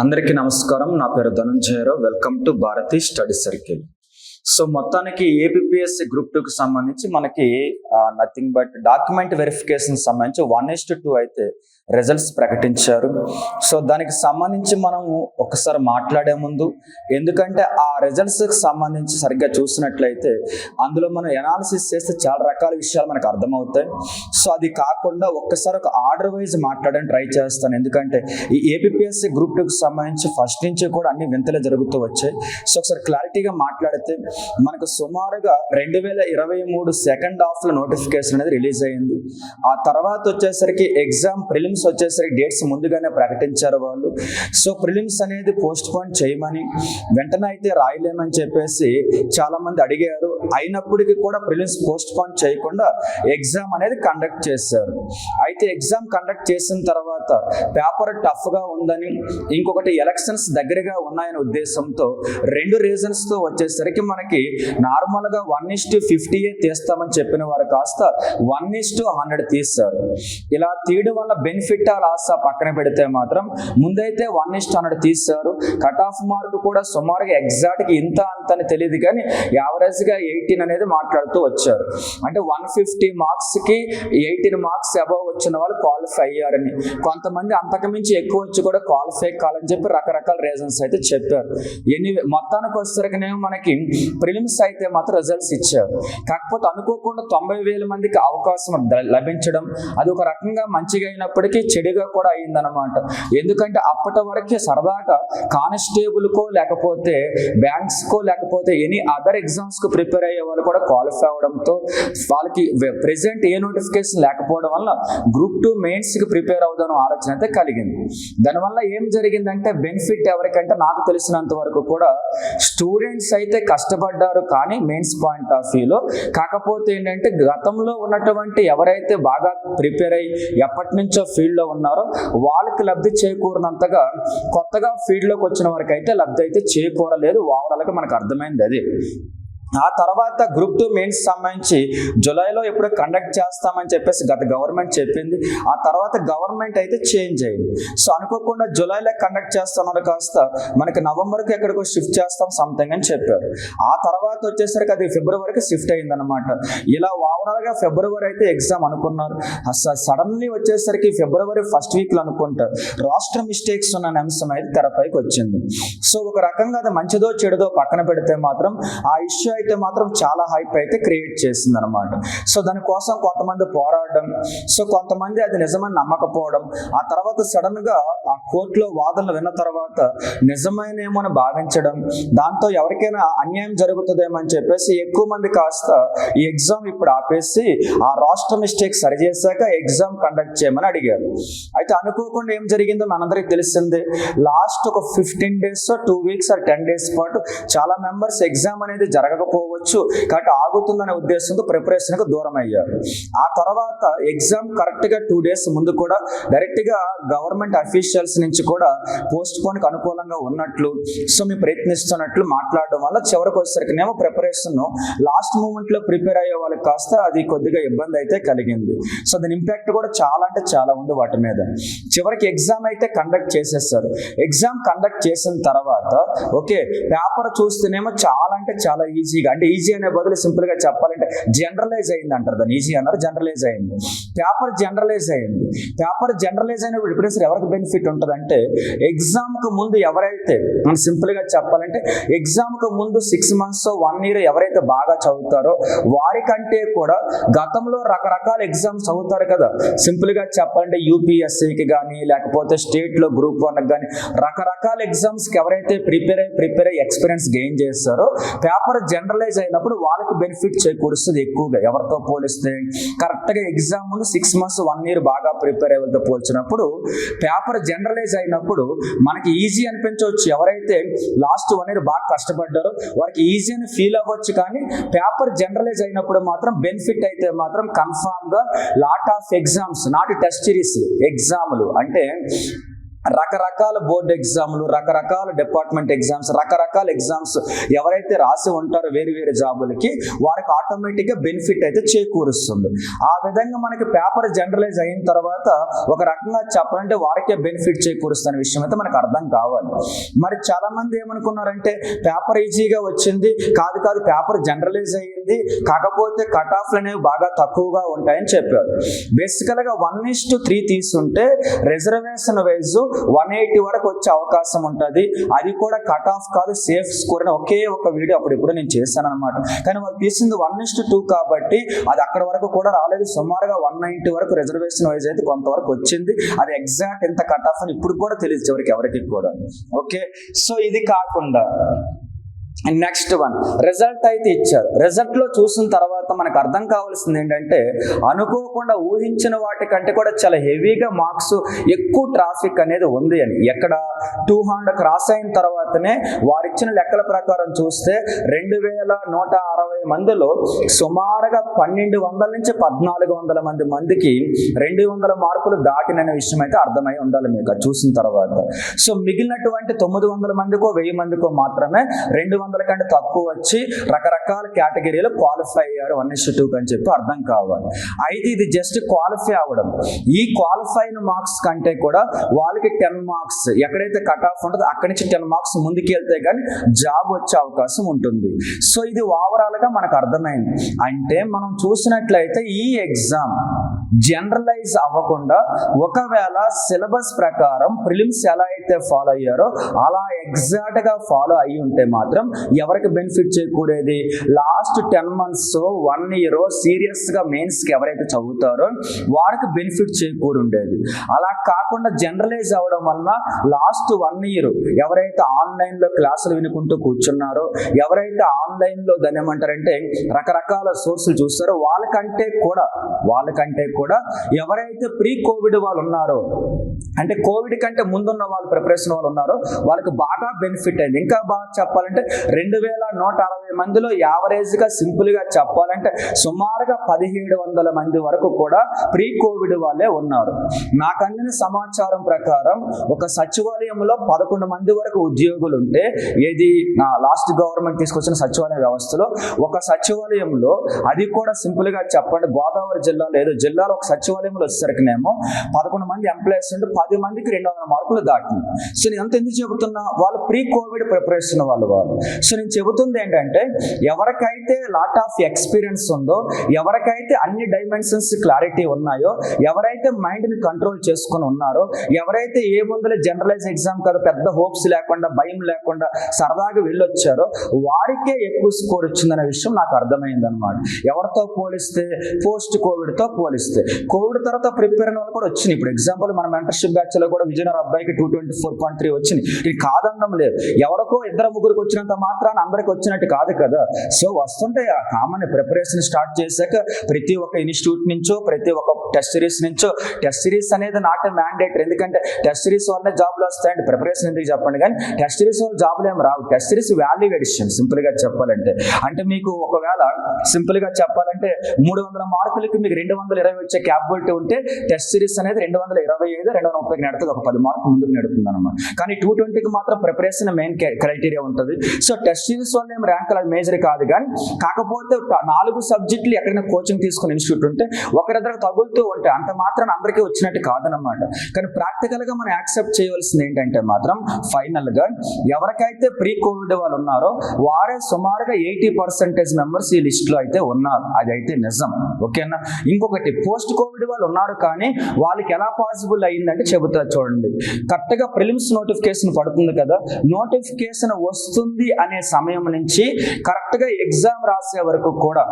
అందరికీ నమస్కారం. నా పేరు Dhananjaya Rao. Welcome to Bharati study circle so మొత్తానికి ఏపీఎస్సి గ్రూప్ టూకి సంబంధించి మనకి నథింగ్ బట్ డాక్యుమెంట్ వెరిఫికేషన్ సంబంధించి వన్ ఇస్ టు టూ అయితే రిజల్ట్స్ ప్రకటించారు. సో దానికి సంబంధించి మనము ఒకసారి మాట్లాడే ముందు ఎందుకంటే ఆ రిజల్ట్స్కి సంబంధించి సరిగ్గా చూసినట్లయితే అందులో మనం ఎనాలిసిస్ చేస్తే చాలా రకాల విషయాలు మనకు అర్థమవుతాయి. సో అది కాకుండా ఒక్కసారి ఒక ఆర్డర్ వైజ్ మాట్లాడడానికి ట్రై చేస్తాను. ఎందుకంటే ఈ ఏపీఎస్సి గ్రూప్ టూకి సంబంధించి ఫస్ట్ నుంచి కూడా అన్ని వింతలే జరుగుతూ వచ్చాయి. సో ఒకసారి క్లారిటీగా మాట్లాడితే మనకు సుమారుగా రెండు వేల ఇరవై మూడు సెకండ్ హాఫ్లో నోటిఫికేషన్ అనేది రిలీజ్ అయింది. ఆ తర్వాత వచ్చేసరికి ఎగ్జామ్ ప్రిలిమ్స్ వచ్చేసరికి డేట్స్ ముందుగానే ప్రకటించారు వాళ్ళు. సో ప్రిలిమ్స్ అనేది పోస్ట్ పోన్ చేయమని వెంటనే అయితే రాయలేమని చెప్పేసి చాలా మంది అడిగారు. అయినప్పటికీ కూడా ప్రిలిమ్స్ పోస్ట్ పోన్ చేయకుండా ఎగ్జామ్ అనేది కండక్ట్ చేశారు. అయితే ఎగ్జామ్ కండక్ట్ చేసిన తర్వాత పేపర్ టఫ్గా ఉందని ఇంకొకటి ఎలక్షన్స్ దగ్గరగా ఉన్నాయనే ఉద్దేశంతో రెండు రీజన్స్తో వచ్చేసరికి మనకి నార్మల్గా వన్ ఇస్ టు ఫిఫ్టీ తీస్తామని చెప్పిన వారు కాస్త వన్ ఇస్ టు హండ్రెడ్ తీస్తారు ఇలా తీయడం వల్ల బెనిఫిట్ ఆ లాస్ పక్కన పెడితే మాత్రం ముందైతే వన్ ఇస్ట్ హండ్రెడ్ తీస్తారు. కట్ ఆఫ్ మార్క్ కూడా సుమారుగా ఎగ్జాక్ట్గా ఇంత అంత అని తెలియదు కానీ యావరేజ్గా ఎయిటీన్ అనేది మాట్లాడుతూ వచ్చారు. అంటే వన్ ఫిఫ్టీ మార్క్స్కి ఎయిటీన్ మార్క్స్ అబవ్ వచ్చిన వాళ్ళు క్వాలిఫై అయ్యారని. కొంతమంది అంతకుమించి ఎక్కువ వచ్చి కూడా క్వాలిఫై కాలని చెప్పి రకరకాల రీజన్స్ అయితే చెప్పారు. ఎన్ని మొత్తానికి వచ్చేసరికినేమో మనకి ప్రిలిమ్స్ అయితే మాత్రం రిజల్ట్స్ ఇచ్చారు. కాకపోతే అనుకోకుండా తొంభై వేల మందికి అవకాశం లభించడం అది ఒక రకంగా మంచిగా అయినప్పటికీ చెడుగా కూడా అయిందనమాట ఎందుకంటే అప్పటి వరకే సరదాగా కానిస్టేబుల్కో లేకపోతే బ్యాంక్స్కో లేకపోతే ఎనీ అదర్ ఎగ్జామ్స్కు ప్రిపేర్ అయ్యే వాళ్ళు కూడా క్వాలిఫై అవడంతో వాళ్ళకి ప్రెసెంట్ ఏ నోటిఫికేషన్ లేకపోవడం వల్ల గ్రూప్ టూ మెయిన్స్కి ప్రిపేర్ అవుదాం ఆలోచన అయితే కలిగింది. దానివల్ల ఏం జరిగిందంటే బెనిఫిట్ ఎవరికంటే నాకు తెలిసినంత వరకు కూడా స్టూడెంట్స్ అయితే కష్టపడ్డారు కానీ మెయిన్స్ పాయింట్ ఆఫ్ వ్యూలో. కాకపోతే ఏంటంటే గతంలో ఉన్నటువంటి ఎవరైతే బాగా ప్రిపేర్ అయ్యి ఎప్పటి నుంచో ఫీల్డ్లో ఉన్నారో వాళ్ళకి లబ్ధి చేకూరినంతగా కొత్తగా ఫీల్డ్లోకి వచ్చిన వరకు అయితే లబ్ధి అయితే చేకూరలేదు. ఓవరాల్గా మనకు అర్థమైంది అది. ఆ తర్వాత గ్రూప్ టూ మెయిన్స్ సంబంధించి జూలైలో ఎప్పుడో కండక్ట్ చేస్తామని చెప్పేసి గత గవర్నమెంట్ చెప్పింది. ఆ తర్వాత గవర్నమెంట్ అయితే చేంజ్ అయింది. సో అనుకోకుండా జూలైలో కండక్ట్ చేస్తున్నారు కాస్త మనకి నవంబర్కి ఎక్కడికో షిఫ్ట్ చేస్తాం సంథింగ్ అని చెప్పారు. ఆ తర్వాత వచ్చేసరికి అది ఫిబ్రవరికి షిఫ్ట్ అయిందనమాట ఇలా ఓవరాల్గా ఫిబ్రవరి అయితే ఎగ్జామ్ అనుకున్నారు. సడన్లీ వచ్చేసరికి ఫిబ్రవరి ఫస్ట్ వీక్లో అనుకుంటారు రాష్ట్ర మిస్టేక్స్ ఉన్న అంశం అయితే తెరపైకి వచ్చింది. సో ఒక రకంగా అది మంచిదో చెడుదో పక్కన పెడితే మాత్రం ఆ ఇష్యూ అయితే మాత్రం చాలా హైప్ అయితే క్రియేట్ చేసింది అనమాట సో దానికోసం కొంతమంది పోరాడడం సో కొంతమంది అది నిజమని నమ్మకపోవడం ఆ తర్వాత సడన్గా ఆ కోర్టులో వాదనలు విన్న తర్వాత నిజమైనేమో అని భావించడం దాంతో ఎవరికైనా అన్యాయం జరుగుతుందేమో అని చెప్పేసి ఎక్కువ మంది కాస్త ఈ ఎగ్జామ్ ఇప్పుడు ఆపేసి ఆ రాష్ట్ర మిస్టేక్ సరిచేశాక ఎగ్జామ్ కండక్ట్ చేయమని అడిగారు. అయితే అనుకోకుండా ఏం జరిగిందో మనందరికీ తెలిసిందే. లాస్ట్ ఒక fifteen days two weeks or ten days పాటు చాలా మెంబర్స్ ఎగ్జామ్ అనేది పోవచ్చు. కాబట్టి ఆగుతుందనే ఉద్దేశంతో ప్రిపరేషన్కి దూరం అయ్యారు ఆ తర్వాత ఎగ్జామ్ కరెక్ట్గా టూ డేస్ ముందు కూడా డైరెక్ట్గా గవర్నమెంట్ అఫీషియల్స్ నుంచి కూడా పోస్ట్ పోన్కి అనుకూలంగా ఉన్నట్లు సో మేము ప్రయత్నిస్తున్నట్లు మాట్లాడడం వల్ల చివరికి వచ్చేసరికినేమో ప్రిపరేషన్ లాస్ట్ మూమెంట్లో ప్రిపేర్ అయ్యే వాళ్ళకి కాస్త అది కొద్దిగా ఇబ్బంది అయితే కలిగింది. సో దాని ఇంపాక్ట్ కూడా చాలా అంటే చాలా ఉంది వాటి మీద. చివరికి ఎగ్జామ్ అయితే కండక్ట్ చేసేస్తారు ఎగ్జామ్ కండక్ట్ చేసిన తర్వాత ఓకే పేపర్ చూస్తేనేమో చాలా అంటే చాలా ఈజీగా అంటే ఈజీ అనే బదులు సింపుల్గా చెప్పాలంటే జనరలైజ్ అయింది అంటారు దాన్ని. ఈజీ అన్నారు జనరలైజ్ అయింది. పేపర్ జనరలైజ్ అయింది. పేపర్ జనరలైజ్ అయినప్పుడు ఇప్పుడు ఎవరికి బెనిఫిట్ ఉంటుందంటే ఎగ్జామ్కు ముందు ఎవరైతే మనం సింపుల్గా చెప్పాలంటే ఎగ్జామ్కు ముందు సిక్స్ మంత్స్ వన్ ఇయర్ ఎవరైతే బాగా చదువుతారో వారికంటే కూడా గతంలో రకరకాల ఎగ్జామ్స్ చదువుతారు కదా. సింపుల్గా చెప్పాలంటే యూపీఎస్సీకి కానీ లేకపోతే స్టేట్లో గ్రూప్ వన్ కానీ రకరకాల ఎగ్జామ్స్కి ఎవరైతే ప్రిపేర్ అయ్యి ప్రిపేర్ అయ్యి ఎక్స్పీరియన్స్ గెయిన్ చేస్తారో పేపర్ జనరల్ జనరలైజ్ అయినప్పుడు వాళ్ళకి బెనిఫిట్ చేకూరుస్తుంది ఎక్కువగా. ఎవరితో పోలిస్తే కరెక్ట్గా exam six months one year బాగా ప్రిపేర్ అయ్యేతో పోల్చినప్పుడు పేపర్ జనరలైజ్ అయినప్పుడు మనకి ఈజీ అనిపించవచ్చు. ఎవరైతే లాస్ట్ వన్ ఇయర్ బాగా కష్టపడ్డారో వారికి ఈజీ అని ఫీల్ అవ్వచ్చు కానీ పేపర్ జనరలైజ్ అయినప్పుడు మాత్రం బెనిఫిట్ అయితే మాత్రం కన్ఫామ్గా lot of exams not test series ఎగ్జామ్లు అంటే రకరకాల బోర్డు ఎగ్జామ్లు రకరకాల డిపార్ట్మెంట్ ఎగ్జామ్స్ రకరకాల ఎగ్జామ్స్ ఎవరైతే రాసి ఉంటారో వేరు వేరు జాబులకి వారికి ఆటోమేటిక్గా బెనిఫిట్ అయితే చేకూరుస్తుంది. ఆ విధంగా మనకి పేపర్ జనరలైజ్ అయిన తర్వాత ఒక రకంగా చెప్పాలంటే వారికే బెనిఫిట్ చేకూరుస్తున్న విషయం అయితే మనకు అర్థం కావాలి. మరి చాలా మంది ఏమనుకున్నారంటే పేపర్ ఈజీగా వచ్చింది కాదు కాదు పేపర్ జనరలైజ్ అయ్యింది కాకపోతే కట్ ఆఫ్లు అనేవి బాగా తక్కువగా ఉంటాయని చెప్పారు. బేసికల్గా వన్ ఇస్ టు త్రీ తీసుంటే రిజర్వేషన్ వైజ్ వన్ ఎయిటీ వరకు వచ్చే అవకాశం ఉంటుంది. అది కూడా కట్ ఆఫ్ కాదు సేఫ్ స్కోర్ అని ఒకే ఒక వీడియో అప్పుడు ఇప్పుడు నేను చేశాను అనమాట కానీ వాళ్ళు తీసింది వన్ ఇస్ టూ కాబట్టి అది అక్కడ వరకు కూడా రాలేదు. సుమారుగా వన్ నైన్టీ వరకు రిజర్వేషన్ వైజ్ అయితే కొంతవరకు వచ్చింది. అది ఎగ్జాక్ట్ ఎంత కట్ ఆఫ్ అని ఇప్పుడు కూడా తెలియదు చివరికి ఎవరికి కూడా. ఓకే సో ఇది కాకుండా నెక్స్ట్ వన్ రిజల్ట్ అయితే ఇచ్చారు. రిజల్ట్లో చూసిన తర్వాత మనకు అర్థం కావాల్సింది ఏంటంటే అనుకోకుండా ఊహించిన వాటికంటే కూడా చాలా హెవీగా మార్క్స్ ఎక్కువ ట్రాఫిక్ అనేది ఉంది అని. ఎక్కడ? టూ హండ్రెడ్ క్రాస్ అయిన తర్వాతనే వారిచ్చిన లెక్కల ప్రకారం చూస్తే రెండు వేల నూట అరవై మందిలో సుమారుగా పన్నెండు వందల నుంచి పద్నాలుగు వందల మంది మందికి రెండు వందల మార్కులు దాటిననే విషయం అయితే అర్థమై ఉండాలి మీకు. చూసిన తర్వాత. సో మిగిలినటువంటి తొమ్మిది వందల మందికో వెయ్యి మందికో మాత్రమే రెండు వందల కంటే తక్కువ వచ్చి రకరకాల కేటగిరీలో క్వాలిఫై అయ్యారు వన్ ఇస్ టూ అని చెప్పి అర్థం కావాలి. అయితే ఇది జస్ట్ క్వాలిఫై అవ్వడం. ఈ క్వాలిఫైన్ మార్క్స్ కంటే కూడా వాళ్ళకి టెన్ మార్క్స్ ఎక్కడైతే కట్ ఆఫ్ ఉంటుందో అక్కడి నుంచి టెన్ మార్క్స్ ముందుకు వెళ్తే కానీ జాబ్ వచ్చే అవకాశం ఉంటుంది. సో ఇది ఓవరాల్గా మనకు అర్థమైంది. అంటే మనం చూసినట్లయితే ఈ ఎగ్జామ్ జనరలైజ్ అవ్వకుండా ఒకవేళ సిలబస్ ప్రకారం ప్రిలిమ్స్ ఎలా అయితే ఫాలో అయ్యారో అలా ఎగ్జాక్ట్గా ఫాలో అయి ఉంటే మాత్రం ఎవరికి benefit చేయకూడేది last ten months one year సీరియస్గా మెయిన్స్కి ఎవరైతే చదువుతారో వారికి బెనిఫిట్ చేకూరుండేది. అలా కాకుండా జనరలైజ్ అవ్వడం వలన లాస్ట్ వన్ ఇయర్ ఎవరైతే ఆన్లైన్లో క్లాసులు వినుకుంటూ కూర్చున్నారో ఎవరైతే ఆన్లైన్లో దాన్ని ఏమంటారంటే రకరకాల సోర్సులు చూస్తారో వాళ్ళకంటే కూడా వాళ్ళకంటే కూడా ఎవరైతే ప్రీ కోవిడ్ వాళ్ళు ఉన్నారో అంటే కోవిడ్ కంటే ముందున్న వాళ్ళు ప్రిపరేషన్ వాళ్ళు ఉన్నారో వాళ్ళకి బాగా బెనిఫిట్ అయింది. ఇంకా బాగా చెప్పాలంటే రెండు వేల నూట అరవై మందిలో యావరేజ్గా సింపుల్గా చెప్పాలంటే సుమారుగా పదిహేడు వందల మంది వరకు కూడా ప్రీ కోవిడ్ వాళ్ళే ఉన్నారు. నాకు అందిన సమాచారం ప్రకారం ఒక సచివాలయంలో పదకొండు మంది వరకు ఉద్యోగులు ఉంటే ఏది నా లాస్ట్ గవర్నమెంట్ తీసుకొచ్చిన సచివాలయ వ్యవస్థలో ఒక సచివాలయంలో అది కూడా సింపుల్గా చెప్పండి. గోదావరి జిల్లాలో ఏదో జిల్లాలో ఒక సచివాలయంలో వచ్చేసరికినేమో పదకొండు మంది ఎంప్లాయీస్ ఉంటే పది మందికి రెండు వందల మార్కులు దాటింది సో నేను ఎంత ఎందుకు చెబుతున్నా? వాళ్ళు ప్రీ కోవిడ్ ప్రిపరేషన్ వాళ్ళు వాళ్ళు. సో నేను చెబుతుంది ఏంటంటే ఎవరికైతే లాట్ ఆఫ్ ఎక్స్పీరియన్స్ ఉందో ఎవరికైతే అన్ని డైమెన్షన్స్ క్లారిటీ ఉన్నాయో ఎవరైతే మైండ్ని కంట్రోల్ చేసుకొని ఉన్నారో ఎవరైతే ఏ ముందులే జనరలైజ్ ఎగ్జామ్ కాదు పెద్ద హోప్స్ లేకుండా భయం లేకుండా సరదాగా వెళ్ళొచ్చారో వారికే ఎక్కువ స్కోర్ వచ్చిందనే విషయం నాకు అర్థమైంది అనమాట ఎవరితో పోలిస్తే పోస్ట్ కోవిడ్తో పోలిస్తే. కోవిడ్ తర్వాత ప్రిపేర్ అయిన వాళ్ళు కూడా వచ్చింది ఇప్పుడు ఎగ్జాంపుల్ మన మెంటర్షిప్ బ్యాచ్లో కూడా విజయనగర అబ్బాయికి two twenty four point three వచ్చింది ఇది కాదనడం లేదు. ఎవరికో ఇద్దరు ముగ్గురికి వచ్చినంత మాత్రాన అందరికి వచ్చినట్టు కాదు కదా. సో వస్తుంటే ఆ కామన్ ప్రిపరేషన్ స్టార్ట్ చేశాక ప్రతి ఒక్క ఇన్స్టిట్యూట్ నుంచో ప్రతి ఒక్క టెస్ట్ సిరీస్ నుంచో టెస్ట్ సిరీస్ అనేది నాట్ మ్యాండేటరీ ఎందుకంటే టెస్ట్ సిరీస్ వల్లనే జాబ్లు వస్తాయండి ప్రిపరేషన్ ఎందుకు చెప్పండి? కానీ టెస్ట్ సిరీస్ వల్ల జాబ్లు ఏం రావు. టెస్ట్ సిరీస్ వాల్యూ ఎడిషన్ సింపుల్గా చెప్పాలంటే. అంటే మీకు ఒకవేళ సింపుల్గా చెప్పాలంటే మూడు వందల మార్కులకి మీకు రెండు వందల ఇరవై వచ్చే క్యాపబిలిటీ ఉంటే టెస్ట్ సిరీస్ అనేది రెండు వందల ఇరవై ఐదు రెండు వందల ముప్పైకి నడుతుంది ఒక పది మార్కులు ముందుకు నడుతుంది అనమాట కానీ టూ ట్వంటీకి మాత్రం ప్రిపరేషన్ మెయిన్ క్రైటీరియా ఉంటుంది. సో టెస్ట్ సిరీస్ వల్ల ఏం ర్యాంక్ అది మేజర్ కాదు కానీ కాకపోతే నాలుగు సబ్జెక్టులు ఎక్కడైనా కోచింగ్ తీసుకుని ఇన్స్టిట్యూట్ ఉంటే ఒకరిద్దరు తగులుతూ ఉంటాయి అంత మాత్రం అందరికీ వచ్చినట్టు కాదనమాట కానీ ప్రాక్టికల్గా మనం యాక్సెప్ట్ చేయవలసింది ఏంటంటే మాత్రం ఫైనల్గా ఎవరికైతే ప్రీ కోవిడ్ వాళ్ళు ఉన్నారో వారే సుమారుగా ఎయిటీ పర్సెంటేజ్ మెంబర్స్ ఈ లిస్ట్లో అయితే ఉన్నారు. అది అయితే నిజం ఓకేనా ఇంకొకటి పోస్ట్ కోవిడ్ వాళ్ళు ఉన్నారు కానీ వాళ్ళకి ఎలా పాసిబుల్ అయ్యిందంటే చెబుతా చూడండి. కరెక్ట్గా ప్రిలిమ్స్ నోటిఫికేషన్ పడుతుంది కదా నోటిఫికేషన్ వస్తుంది అనే సమయం నుంచి కరెక్ట్గా ఎగ్జామ్ రాసే వరకు కూడా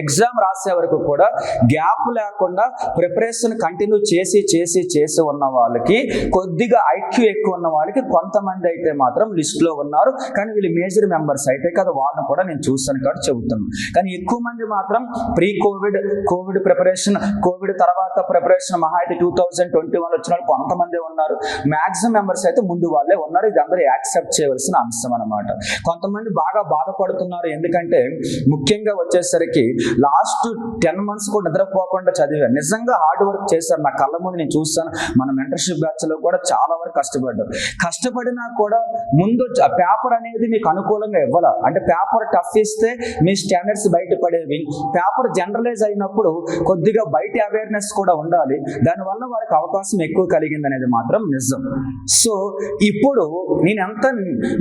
ఎగ్జామ్ రాసే వరకు కూడా గ్యాప్ లేకుండా ప్రిపరేషన్ కంటిన్యూ చేసి చేసి చేసి ఉన్న వాళ్ళకి కొద్దిగా ఐక్యూ ఎక్కువ ఉన్న వాళ్ళకి కొంతమంది అయితే మాత్రం లిస్ట్లో ఉన్నారు. కానీ వీళ్ళు మేజర్ మెంబర్స్ అయితే కదా వాళ్ళని కూడా నేను చూస్తాను కాబట్టి చెబుతున్నాను. కానీ ఎక్కువ మంది మాత్రం pre covid covid preparation covid తర్వాత ప్రిపరేషన్ మహా అయితే టూ థౌజండ్ ట్వంటీ వన్ వచ్చిన వాళ్ళు కొంతమంది ఉన్నారు. మ్యాక్సిమం మెంబర్స్ అయితే ముందు వాళ్ళే ఉన్నారు. ఇది అందరూ యాక్సెప్ట్ చేయవలసిన అంశం అనమాట కొంతమంది బాగా బాధపడుతున్నారు. ఎందుకంటే ముఖ్యంగా వచ్చేసరికి లాస్ట్ టెన్ మంత్స్ కూడా నిద్రపోకుండా చదివాను నిజంగా హార్డ్ వర్క్ చేశారు. నా కళ్ళ ముందు నేను చూస్తాను. మన మెంటర్షిప్ బ్యాచ్లో కూడా చాలా వరకు కష్టపడ్డాం. కష్టపడినా కూడా ముందు పేపర్ అనేది మీకు అనుకూలంగా ఇవ్వాల. అంటే పేపర్ టఫ్ ఇస్తే మీ స్టాండర్డ్స్ బయటపడేవి. పేపర్ జనరలైజ్ అయినప్పుడు కొద్దిగా బయట అవేర్నెస్ కూడా ఉండాలి. దానివల్ల వారికి అవకాశం ఎక్కువ కలిగింది అనేది మాత్రం నిజం. సో ఇప్పుడు నేను ఎంత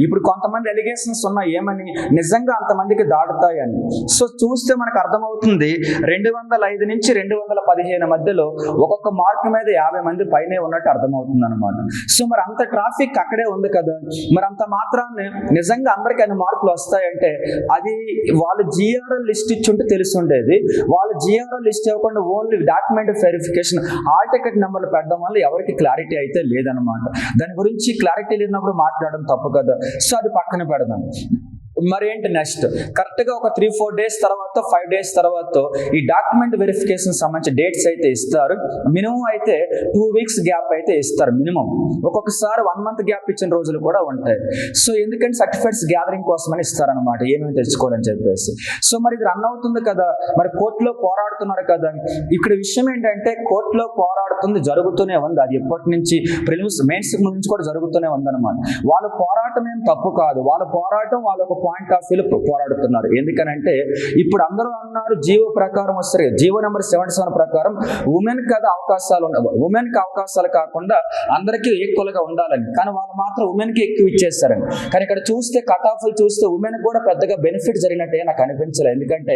ఇప్పుడు కొంతమంది ఎలిగేషన్స్ ఉన్నాయి. ఏమని? నిజంగా అంతమందికి దాటుతాయని. సో చూస్తే మనకు అర్థమవుతుంది. రెండు వందల ఐదు నుంచి రెండు వందల పదిహేను మధ్యలో ఒక్కొక్క మార్క్ మీద యాభై మంది పైనే ఉన్నట్టు అర్థమవుతుంది అనమాట సో మరి అంత ట్రాఫిక్ అక్కడే ఉంది కదా. మరి అంత మాత్రాన్ని నిజంగా అందరికీ అన్ని మార్కులు వస్తాయంటే అది వాళ్ళు జిఆర్ఎల్ లిస్ట్ ఇచ్చుంటే తెలుసుండేది. వాళ్ళు జిఆర్ఎల్ లిస్ట్ ఇవ్వకుండా only document verification hall ticket నెంబర్లు పెట్టడం వల్ల ఎవరికి క్లారిటీ అయితే లేదనమాట దాని గురించి క్లారిటీ లేనప్పుడు మాట్లాడడం తప్పు కదా. సో అది పక్కన పెడదాం. మరి ఏంటి నెక్స్ట్ కరెక్ట్గా ఒక త్రీ ఫోర్ డేస్ తర్వాత ఫైవ్ డేస్ తర్వాత ఈ డాక్యుమెంట్ వెరిఫికేషన్ సంబంధించి డేట్స్ అయితే ఇస్తారు. మినిమం అయితే టూ వీక్స్ గ్యాప్ అయితే ఇస్తారు మినిమం ఒక్కొక్కసారి వన్ మంత్ గ్యాప్ ఇచ్చిన రోజులు కూడా ఉంటాయి. సో ఎందుకంటే సర్టిఫికేట్స్ గ్యాదరింగ్ కోసమని ఇస్తారనమాట ఏమేమి తెచ్చుకోవాలని చెప్పేసి. సో మరి ఇది రన్ అవుతుంది కదా మరి కోర్టులో పోరాడుతున్నారు కదా. ఇక్కడ విషయం ఏంటంటే కోర్టులో పోరాడుతుంది జరుగుతూనే ఉంది. అది ఎప్పటి నుంచి? ప్రిలిమ్స్ మెయిన్స్ నుంచి కూడా జరుగుతూనే ఉందన్నమాట. వాళ్ళ పోరాటం ఏం తప్పు కాదు. వాళ్ళ పోరాటం వాళ్ళ ఒక పాయింట్ ఆఫ్ వ్యూలో పోరాడుతున్నారు. ఎందుకనంటే ఇప్పుడు అందరూ అన్నారు జీవో ప్రకారం వస్తారు జీవో నెంబర్ సెవెంటీ సెవెన్ ప్రకారం ఉమెన్ కదా అవకాశాలు ఉమెన్కి అవకాశాలు కాకుండా అందరికీ ఈక్వల్గా ఉండాలని. కానీ వాళ్ళు మాత్రం ఉమెన్కి ఎక్కువ ఇచ్చేస్తారని. కానీ ఇక్కడ చూస్తే కట్ ఆఫ్ చూస్తే ఉమెన్ కూడా పెద్దగా బెనిఫిట్ జరిగినట్టే నాకు అనిపించలేదు. ఎందుకంటే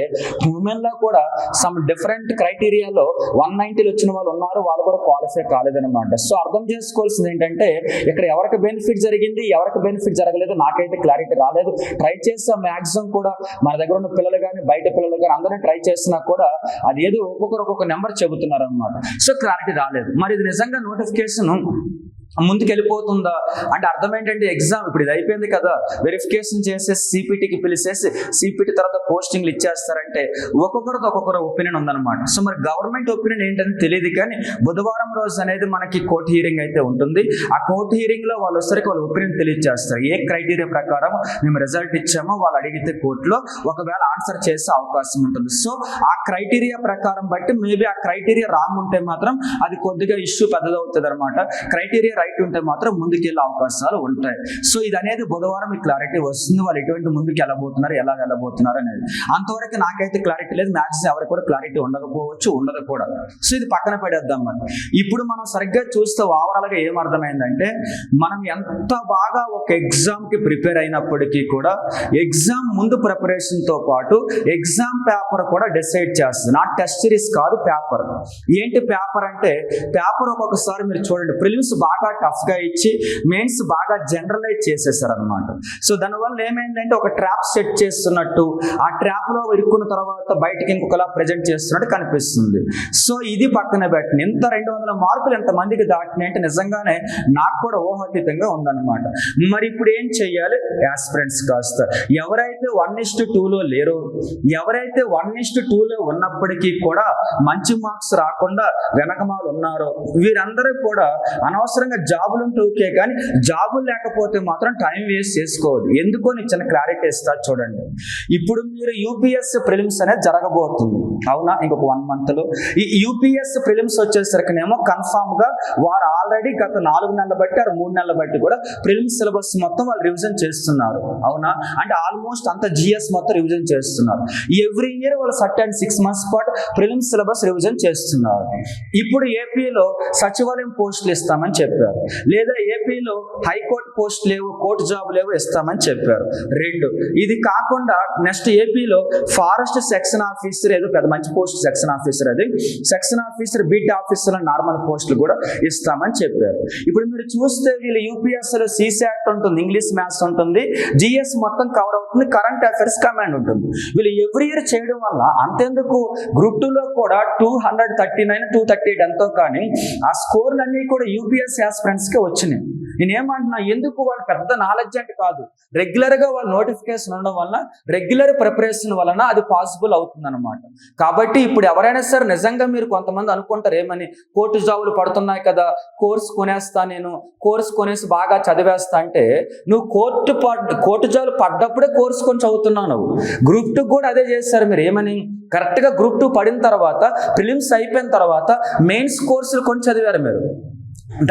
ఉమెన్లో కూడా సమ్ డిఫరెంట్ క్రైటీరియాలో వన్ నైన్టీలు వచ్చిన వాళ్ళు ఉన్నారు వాళ్ళు కూడా క్వాలిఫై కాలేదనమాట సో అర్థం చేసుకోవాల్సింది ఏంటంటే ఇక్కడ ఎవరికి బెనిఫిట్ జరిగింది ఎవరికి బెనిఫిట్ జరగలేదు నాకైతే క్లారిటీ రాలేదు. ట్రై చేస్తే మాక్సిమం కూడా మన దగ్గర ఉన్న పిల్లలు కానీ బయట పిల్లలు కానీ అందరినీ ట్రై చేసినా కూడా అది ఏదో ఒక్కొక్కరు ఒక్కొక్క నెంబర్ చెబుతున్నారు అనమాట సో క్లారిటీ రాలేదు. మరి ఇది నిజంగా నోటిఫికేషన్ ముందుకు వెళ్ళిపోతుందా అంటే అర్థం ఏంటంటే ఎగ్జామ్ ఇప్పుడు ఇది అయిపోయింది కదా. వెరిఫికేషన్ చేసేసి సిపిటికి పిలిచేసి సిపిటి తర్వాత పోస్టింగ్లు ఇచ్చేస్తారంటే ఒక్కొక్కరితో ఒక్కొక్కరు ఒపీనియన్ ఉందన్నమాట. సో మరి గవర్నమెంట్ ఒపీనియన్ ఏంటని తెలియదు కానీ బుధవారం రోజు అనేది మనకి కోర్టు హియరింగ్ అయితే ఉంటుంది. ఆ కోర్టు హియరింగ్లో వాళ్ళు వచ్చరికి వాళ్ళ ఒపీనియన్ తెలియజేస్తారు. ఏ క్రైటీరియా ప్రకారం మేము రిజల్ట్ ఇచ్చామో వాళ్ళు అడిగితే కోర్టులో ఒకవేళ ఆన్సర్ చేసే అవకాశం ఉంటుంది. సో ఆ క్రైటీరియా ప్రకారం బట్టి మేబీ ఆ క్రైటీరియా రాంగ్ ఉంటే మాత్రం అది కొద్దిగా ఇష్యూ పెద్దదవుతుంది అనమాట క్రైటీరియా రైట్ ఉంటే మాత్రం ముందుకెళ్ళే అవకాశాలు ఉంటాయి. సో ఇది అనేది బుధవారం ఈ క్లారిటీ వస్తుంది. వాళ్ళు ఎటువంటి ముందుకు వెళ్ళబోతున్నారు ఎలా వెళ్ళబోతున్నారు అనేది. అంతవరకు నాకైతే క్లారిటీ లేదు. మ్యాక్సిమం ఎవరికి కూడా క్లారిటీ ఉండకపోవచ్చు ఉండదు కూడా. సో ఇది పక్కన పెడేద్దాం మనం ఇప్పుడు మనం సరిగ్గా చూస్తే ఓవరాల్గా ఏం అర్థమైందంటే మనం ఎంత బాగా ఒక ఎగ్జామ్కి ప్రిపేర్ అయినప్పటికీ కూడా ఎగ్జామ్ ముందు ప్రిపరేషన్తో పాటు ఎగ్జామ్ పేపర్ కూడా డిసైడ్ చేస్తుంది. నా టెస్ట్ సిరీస్ కాదు పేపర్ ఏంటి పేపర్ అంటే పేపర్ ఒక్కొక్కసారి మీరు చూడండి ప్రిలిమ్స్ బాగా టఫ్గా ఇచ్చి మెయిన్స్ బాగా జనరలైజ్ చేసేసారు అనమాట సో దానివల్ల ఏమైందంటే ఒక ట్రాప్ సెట్ చేస్తున్నట్టు ఆ ట్రాప్లో ఇరుక్కున్న తర్వాత బయటకి ఇంకొకలా ప్రజెంట్ చేస్తున్నట్టు కనిపిస్తుంది. సో ఇది పక్కన పెట్టిన ఇంత రెండు వందల మార్కులు ఎంత మందికి దాటినాయి అంటే నిజంగానే నాకు కూడా ఊహాతీతంగా ఉందన్నమాట. మరి ఇప్పుడు ఏం చేయాలి యాస్పిరెంట్స్ కాస్త. ఎవరైతే వన్ ఇస్ట్ టూలో లేరో ఎవరైతే వన్ ఇస్ట్ టూలో ఉన్నప్పటికీ కూడా మంచి మార్క్స్ రాకుండా వెనకమాలు ఉన్నారో వీరందరూ కూడా అనవసరంగా జాబులు ఉంటే ఓకే కానీ జాబులు లేకపోతే మాత్రం టైం వేస్ట్ చేసుకోవద్దు. ఎందుకో నేను చిన్న క్లారిటీ ఇస్తా చూడండి. ఇప్పుడు మీరు యూపీఎస్ ప్రిలిమ్స్ అనేది జరగబోతుంది. అవునా? ఇంకొక వన్ మంత్లో. ఈ యూపీఎస్ ప్రిలిమ్స్ వచ్చేసరికినేమో కన్ఫామ్గా వారు ఆల్రెడీ గత నాలుగు నెలల బట్టి ఆరు మూడు నెలల బట్టి కూడా ప్రిలిమ్స్ సిలబస్ మొత్తం వాళ్ళు రివిజన్ చేస్తున్నారు. అవునా? అంటే ఆల్మోస్ట్ అంత జిఎస్ మొత్తం రివిజన్ చేస్తున్నారు. ఎవ్రీ ఇయర్ వాళ్ళు సర్ట్ అండ్ సిక్స్ మంత్స్ పాటు ప్రిలిమ్స్ సిలబస్ రివిజన్ చేస్తున్నారు. ఇప్పుడు ఏపీలో సచివాలయం పోస్టులు ఇస్తామని చెప్పారు. లేదా ఏపీలో హైకోర్టు పోస్ట్ లేవు కోర్టు జాబ్ లేవు ఇస్తామని చెప్పారు. రెండు ఇది కాకుండా నెక్స్ట్ ఏపీలో ఫారెస్ట్ సెక్షన్ ఆఫీసర్ ఏదో పెద్ద మంచి పోస్ట్ సెక్షన్ ఆఫీసర్ అది. Section officer beat officer normal పోస్టులు కూడా ఇస్తామని చెప్పారు. ఇప్పుడు మీరు చూస్తే వీళ్ళు యూపీఎస్ సీసాట్ ఉంటుంది ఇంగ్లీష్ మ్యాథ్స్ ఉంటుంది జిఎస్ మొత్తం కవర్ అవుతుంది కరెంట్ అఫైర్స్ కమాండ్ ఉంటుంది. వీళ్ళు ఎవ్రీ ఇయర్ చేయడం వల్ల అంతెందుకు? గ్రూప్ టూలో కూడా two hundred thirty nine two thirty eight ఎంతో కానీ ఆ స్కోర్లన్నీ కూడా యూపీఎస్ ఫ్రెండ్స్కే వచ్చినాయి నేనేమంటున్నా ఎందుకు వాళ్ళు పెద్ద నాలెడ్జ్ అంటే కాదు. రెగ్యులర్గా వాళ్ళు నోటిఫికేషన్ ఉండడం వలన రెగ్యులర్ ప్రిపరేషన్ వలన అది పాసిబుల్ అవుతుంది అనమాట కాబట్టి ఇప్పుడు ఎవరైనా సరే నిజంగా మీరు కొంతమంది అనుకుంటారు ఏమని? కోర్టు జాబులు పడుతున్నాయి కదా కోర్స్ కొనేస్తా నేను కోర్స్ కొనేసి బాగా చదివేస్తా. అంటే నువ్వు కోర్టు పడ్ కోర్టు జాబులు పడ్డప్పుడే కోర్స్ కొని చదువుతున్నావు నువ్వు. గ్రూప్ టూ కూడా అదే చేస్తారు మీరు ఏమని? కరెక్ట్గా గ్రూప్ టూ పడిన తర్వాత ప్రిలిమ్స్ అయిపోయిన తర్వాత మెయిన్స్ కోర్సులు కొని చదివారు మీరు.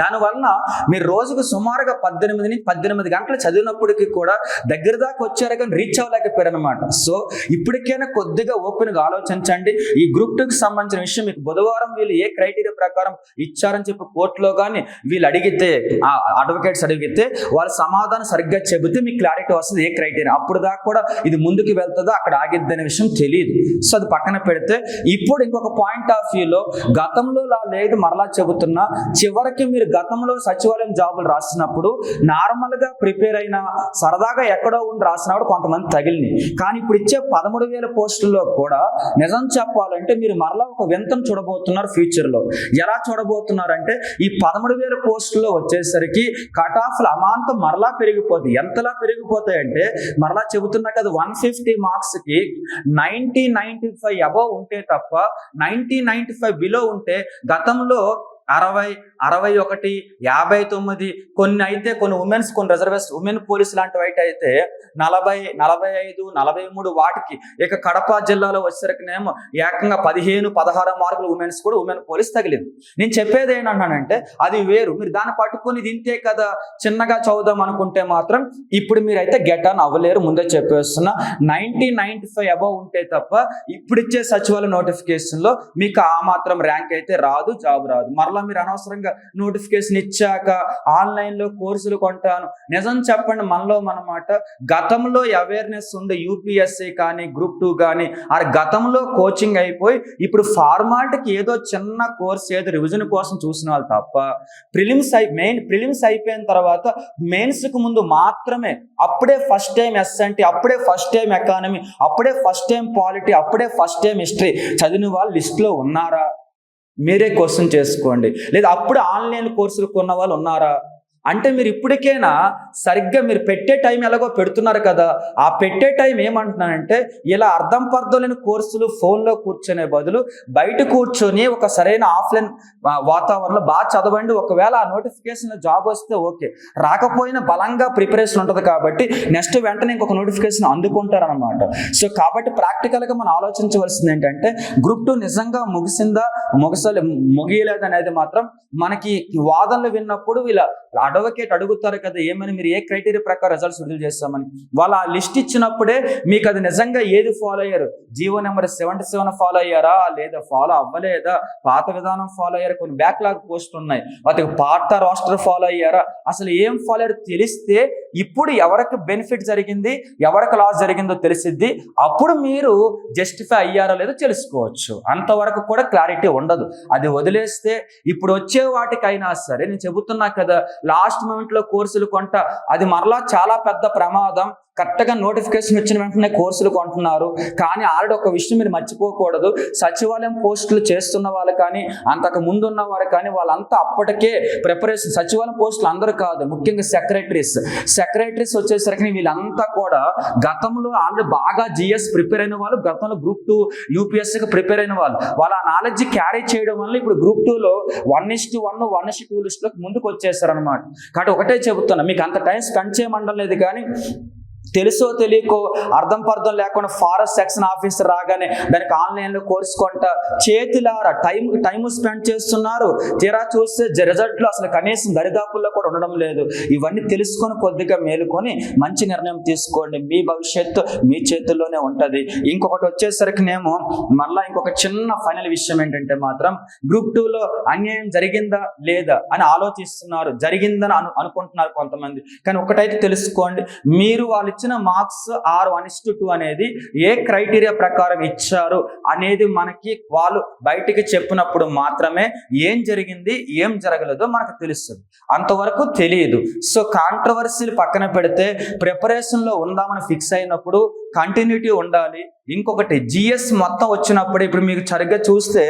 దానివలన మీరు రోజుకు సుమారుగా పద్దెనిమిది నుంచి పద్దెనిమిది గంటలు చదివినప్పటికీ కూడా దగ్గర దాకా వచ్చారు కానీ రీచ్ అవ్వలేకపోయారు అనమాట సో ఇప్పటికైనా కొద్దిగా ఓపెన్గా ఆలోచించండి. ఈ గ్రూప్ టూకి సంబంధించిన విషయం మీకు బుధవారం వీళ్ళు ఏ క్రైటీరియా ప్రకారం ఇచ్చారని చెప్పి కోర్టులో కానీ వీళ్ళు అడిగితే ఆ అడ్వకేట్స్ అడిగితే వాళ్ళ సమాధానం సరిగ్గా చెబితే మీకు క్లారిటీ వస్తుంది ఏ క్రైటీరియా అప్పుడు దాకా కూడా ఇది ముందుకు వెళ్తుందో అక్కడ ఆగిద్ది అనే విషయం తెలియదు. సో అది పక్కన పెడితే ఇప్పుడు ఇంకొక పాయింట్ ఆఫ్ వ్యూలో గతంలో లా లేదు మరలా చెబుతున్నా చివరికి మీరు గతంలో సచివాలయం జాబులు రాసినప్పుడు నార్మల్గా ప్రిపేర్ అయిన సరదాగా ఎక్కడో ఉండి రాసినప్పుడు కొంతమంది తగిలిని కానీ ఇప్పుడు ఇచ్చే పదమూడు వేల పోస్టుల్లో కూడా నిజం చెప్పాలంటే మీరు మరలా ఒక వింతను చూడబోతున్నారు ఫ్యూచర్లో ఎలా చూడబోతున్నారంటే ఈ పదమూడు వేల పోస్టుల్లో వచ్చేసరికి కట్ ఆఫ్లు అమాంతం మరలా పెరిగిపోతాయి ఎంతలా పెరిగిపోతాయంటే మరలా చెబుతున్నా కదా వన్ ఫిఫ్టీ మార్క్స్కి నైన్టీ నైన్టీ ఫైవ్ అబవ్ ఉంటే తప్ప నైన్టీ నైన్టీ ఫైవ్ బిలో ఉంటే గతంలో అరవై అరవై ఒకటి యాభై తొమ్మిది కొన్ని అయితే కొన్ని ఉమెన్స్ కొన్ని రిజర్వేషన్ ఉమెన్ పోలీస్ లాంటివి అయితే అయితే నలభై నలభై ఐదు నలభై మూడు వాటికి ఇక కడప జిల్లాలో వచ్చేసరికినేమో ఏకంగా పదిహేను పదహారు మార్కులు ఉమెన్స్ కూడా ఉమెన్ పోలీస్ తగిలింది. నేను చెప్పేది ఏంటన్నానంటే అది వేరు. మీరు దాన్ని పట్టుకొని తింటే కదా. చిన్నగా చదువుదాం అనుకుంటే మాత్రం ఇప్పుడు మీరైతే గెట్ ఆన్ అవ్వలేరు. ముందే చెప్పేస్తున్నా నైన్టీ నైన్టీ ఫైవ్ అబవ్ ఉంటే తప్ప ఇప్పుడు ఇచ్చే సచివాలయ నోటిఫికేషన్లో మీకు ఆ మాత్రం ర్యాంక్ అయితే రాదు జాబ్ రాదు. మరలా మీరు అనవసరంగా నోటిఫికేషన్ ఇచ్చాక ఆన్లైన్లో కోర్సులు కొంటాను. నిజం చెప్పండి మనలో మనమాట గతంలో అవేర్నెస్ ఉండే యూపీఎస్సీ కానీ గ్రూప్ టూ కానీ ఆ గతంలో కోచింగ్ అయిపోయి ఇప్పుడు ఫార్మాట్కి ఏదో చిన్న కోర్స్ ఏదో రివిజన్ కోసం చూసిన వాళ్ళు తప్ప ప్రిలిమ్స్ అయి మెయిన్ ప్రిలిమ్స్ అయిపోయిన తర్వాత మెయిన్స్కి ముందు మాత్రమే అప్పుడే ఫస్ట్ టైం ఎస్ఎన్టీ అప్పుడే ఫస్ట్ టైం ఎకానమీ అప్పుడే ఫస్ట్ టైం పాలిటీ అప్పుడే ఫస్ట్ టైం హిస్టరీ చదివిన వాళ్ళు లిస్ట్లో ఉన్నారా? మీరే క్వశ్చన్ చేసుకోండి. లేదా అప్పుడు ఆన్లైన్ కోర్సులు కొన్న వాళ్ళు ఉన్నారా? అంటే మీరు ఇప్పటికైనా సరిగ్గా మీరు పెట్టే టైం ఎలాగో పెడుతున్నారు కదా. ఆ పెట్టే టైం ఏమంటున్నానంటే ఇలా అర్థం పర్థలేని కోర్సులు ఫోన్లో కూర్చునే బదులు బయట కూర్చొని ఒక సరైన ఆఫ్లైన్ వాతావరణంలో బాగా చదవండి. ఒకవేళ ఆ నోటిఫికేషన్ జాబ్ వస్తే ఓకే. రాకపోయినా బలంగా ప్రిపరేషన్ ఉంటుంది కాబట్టి నెక్స్ట్ వెంటనే ఇంకొక నోటిఫికేషన్ అందుకుంటారనమాట సో కాబట్టి ప్రాక్టికల్గా మనం ఆలోచించవలసింది ఏంటంటే గ్రూప్ టూ నిజంగా ముగిసిందా? మొగసలు ముగియలేదు అనేది మాత్రం మనకి వాదనలు విన్నప్పుడు వీళ్ళ అడ్వకేట్ అడుగుతారు కదా ఏమని మీరు ఏ క్రైటీరియా ప్రకారం రిజల్ట్స్ విడుదల చేస్తామని. వాళ్ళు ఆ లిస్ట్ ఇచ్చినప్పుడే మీకు అది నిజంగా ఏది ఫాలో అయ్యారు? GO number seventy seven follow అయ్యారా? లేదా ఫాలో అవ్వలేదా? పాత విధానం ఫాలో అయ్యారా? కొన్ని బ్యాక్లాగ్ పోస్ట్ ఉన్నాయి. వాటికి పాత రాష్ట్ర ఫాలో అయ్యారా? అసలు ఏం ఫాలో అయ్యారో తెలిస్తే ఇప్పుడు ఎవరికి బెనిఫిట్ జరిగింది ఎవరికి లాస్ జరిగిందో తెలిసిద్ది. అప్పుడు మీరు జస్టిఫై అయ్యారో లేదో తెలుసుకోవచ్చు. అంతవరకు కూడా క్లారిటీ ఉండదు. అది వదిలేస్తే ఇప్పుడు వచ్చే వాటికైనా సరే నేను చెబుతున్నా కదా లాస్ట్ మూమెంట్లో కోర్సులు కొంట అది మరలా చాలా పెద్ద ప్రమాదం. కరెక్ట్గా నోటిఫికేషన్ వచ్చిన వెంటనే కోర్సులు కొంటున్నారు. కానీ ఆల్రెడీ ఒక విషయం మీరు మర్చిపోకూడదు. సచివాలయం పోస్టులు చేస్తున్న వాళ్ళు కానీ అంతకు ముందు ఉన్న వారు కానీ వాళ్ళంతా అప్పటికే ప్రిపరేషన్ సచివాలయం పోస్టులు అందరూ కాదు ముఖ్యంగా సెక్రటరీస్. సెక్రటరీస్ వచ్చేసరికి వీళ్ళంతా కూడా గతంలో ఆల్రెడీ బాగా జిఎస్ ప్రిపేర్ అయిన వాళ్ళు గతంలో గ్రూప్ టూ యూపీఎస్సీకి ప్రిపేర్ అయిన వాళ్ళు. వాళ్ళ నాలెడ్జ్ క్యారీ చేయడం వల్ల ఇప్పుడు గ్రూప్ టూలో one is to one one is two లిస్ట్లోకి ముందుకు వచ్చేసారు అనమాట కాబట్టి ఒకటే చెబుతున్నా మీకు అంత టైం స్పెండ్ చేయమండం లేదు కానీ తెలుసో తెలియకో అర్థం పర్థం లేకుండా ఫారెస్ట్ సెక్షన్ ఆఫీసర్ రాగానే దానికి ఆన్లైన్లో కోర్స్ కొంట చేతిలారా టైం టైం స్పెండ్ చేస్తున్నారు. తీరా చూస్తే రిజల్ట్లో అసలు కనీసం దరిదాపుల్లో కూడా ఉండడం లేదు. ఇవన్నీ తెలుసుకొని కొద్దిగా మేలుకొని మంచి నిర్ణయం తీసుకోండి. మీ భవిష్యత్తు మీ చేతుల్లోనే ఉంటుంది. ఇంకొకటి వచ్చేసరికినేమో మళ్ళీ ఇంకొక చిన్న ఫైనల్ విషయం ఏంటంటే మాత్రం గ్రూప్ టూలో అన్యాయం జరిగిందా లేదా అని ఆలోచిస్తున్నారు. జరిగిందని అను అనుకుంటున్నారు కొంతమంది. కానీ ఒకటైతే తెలుసుకోండి. మీరు వాళ్ళు వచ్చిన marks or one is two అనేది ఏ క్రైటీరియా ప్రకారం ఇచ్చారు అనేది మనకి వాళ్ళు బయటికి చెప్పినప్పుడు మాత్రమే ఏం జరిగింది ఏం జరగలేదో మనకు తెలుస్తుంది. అంతవరకు తెలియదు. సో కాంట్రవర్సీలు పక్కన పెడితే ప్రిపరేషన్లో ఉందామని ఫిక్స్ అయినప్పుడు కంటిన్యూటీ ఉండాలి. ఇంకొకటి జిఎస్ మొత్తం వచ్చినప్పుడు ఇప్పుడు మీకు సరిగ్గా చూస్తే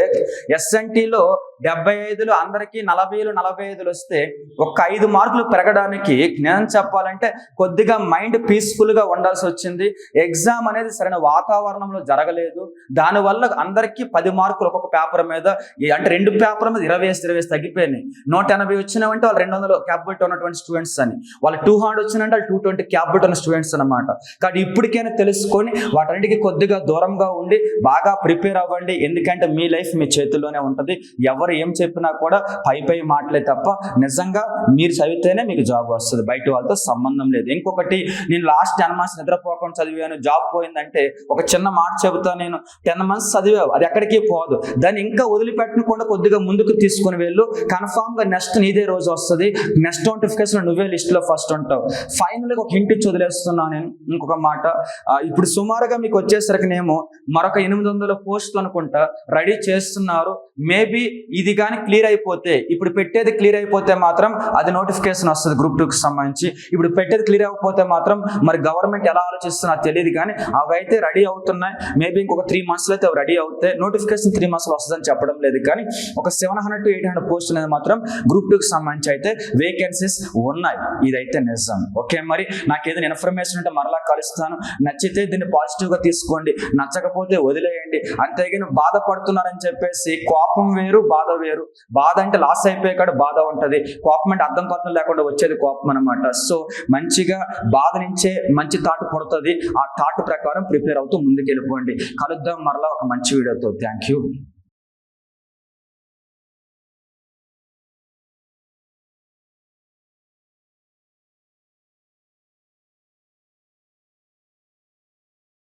ఎస్ఎన్టీలో డెబ్బై ఐదులు అందరికీ నలభైలు నలభై ఐదులు వస్తే ఒక ఐదు మార్కులు పెరగడానికి నేను చెప్పాలంటే కొద్దిగా మైండ్ పీస్ఫుల్గా ఉండాల్సి వచ్చింది. ఎగ్జామ్ అనేది సరైన వాతావరణంలో జరగలేదు. దానివల్ల అందరికీ పది మార్కులు ఒక్కొక్క పేపర్ మీద ఈ- అంటే రెండు పేపర్ మీద ఇరవై వేసి ఇరవై వేసి తగ్గిపోయినాయి. నూట ఎనభై వచ్చినామంటే వాళ్ళు రెండు వందలు క్యాపిట్ ఉన్నటువంటి స్టూడెంట్స్ అని. వాళ్ళు టూ హండ్రెడ్ వచ్చినంటే వాళ్ళు టూ ట్వంటీ క్యాపిట్ ఉన్న స్టూడెంట్స్ అనమాట కాబట్టి ఇప్పటికైనా తెలుసు చేసుకొని వాటన్నిటికీ కొద్దిగా దూరంగా ఉండి బాగా ప్రిపేర్ అవ్వండి. ఎందుకంటే మీ లైఫ్ మీ చేతుల్లోనే ఉంటుంది. ఎవరు ఏం చెప్పినా కూడా పై పై మాటలే తప్ప నిజంగా మీరు చదివితేనే మీకు జాబ్ వస్తుంది. బయట వాళ్ళతో సంబంధం లేదు. ఇంకొకటి నేను లాస్ట్ టెన్ మంత్స్ నిద్రపోకుండా చదివాను. జాబ్ పోయిందంటే ఒక చిన్న మాట చెబుతా నేను. టెన్ మంత్స్ చదివావు. అది ఎక్కడికి పోదు. దాన్ని ఇంకా వదిలిపెట్టకుండా కొద్దిగా ముందుకు తీసుకుని వెళ్ళు. కన్ఫామ్గా నెక్స్ట్ నీదే రోజు వస్తుంది. నెక్స్ట్ నోటిఫికేషన్ నువ్వే లిస్ట్లో ఫస్ట్ ఉంటావు. ఫైనల్గా ఒక హింట్ వదిలేస్తున్నాను నేను. ఇంకొక మాట. ఇప్పుడు సుమారుగా మీకు వచ్చేసరికి నేమో మరొక ఎనిమిది వందల పోస్టులు అనుకుంటా రెడీ చేస్తున్నారు. మేబీ ఇది కానీ క్లియర్ అయిపోతే ఇప్పుడు పెట్టేది క్లియర్ అయిపోతే మాత్రం అది నోటిఫికేషన్ వస్తుంది గ్రూప్ టూకి సంబంధించి. ఇప్పుడు పెట్టేది క్లియర్ అవ్వకపోతే మాత్రం మరి గవర్నమెంట్ ఎలా ఆలోచిస్తున్నా తెలియదు కానీ అవైతే రెడీ అవుతున్నాయి. మేబీ ఇంకొక త్రీ మంత్స్లో అయితే అవి రెడీ అవుతాయి. నోటిఫికేషన్ త్రీ మంత్స్లో వస్తుందని చెప్పడం లేదు కానీ ఒక seven hundred to eight hundred post అనేది మాత్రం గ్రూప్ టూకి సంబంధించి అయితే వేకెన్సీస్ ఉన్నాయి. ఇదైతే నిజం. ఓకే మరి నాకు ఏదైనా ఇన్ఫర్మేషన్ ఉంటే మరలా కలుస్తాను. నచ్చితే దీన్ని పాజిటివ్గా తీసుకోండి. నచ్చకపోతే వదిలేయండి. అంతేగాని బాధపడుతున్నారని చెప్పేసి కోపం వేరు బాధ వేరు. బాధ అంటే లాస్ కాడ బాధ ఉంటది. కోపం అంటే అర్థం పర్థం లేకుండా వచ్చేది కోపం అనమాట సో మంచిగా బాధ నుంచే మంచి థాట్ పుడుతుంది. ఆ థాట్ ప్రకారం ప్రిపేర్ అవుతూ ముందుకు వెళ్ళిపోండి కలుద్దాం మరలా ఒక మంచి వీడియోతో థ్యాంక్ యూ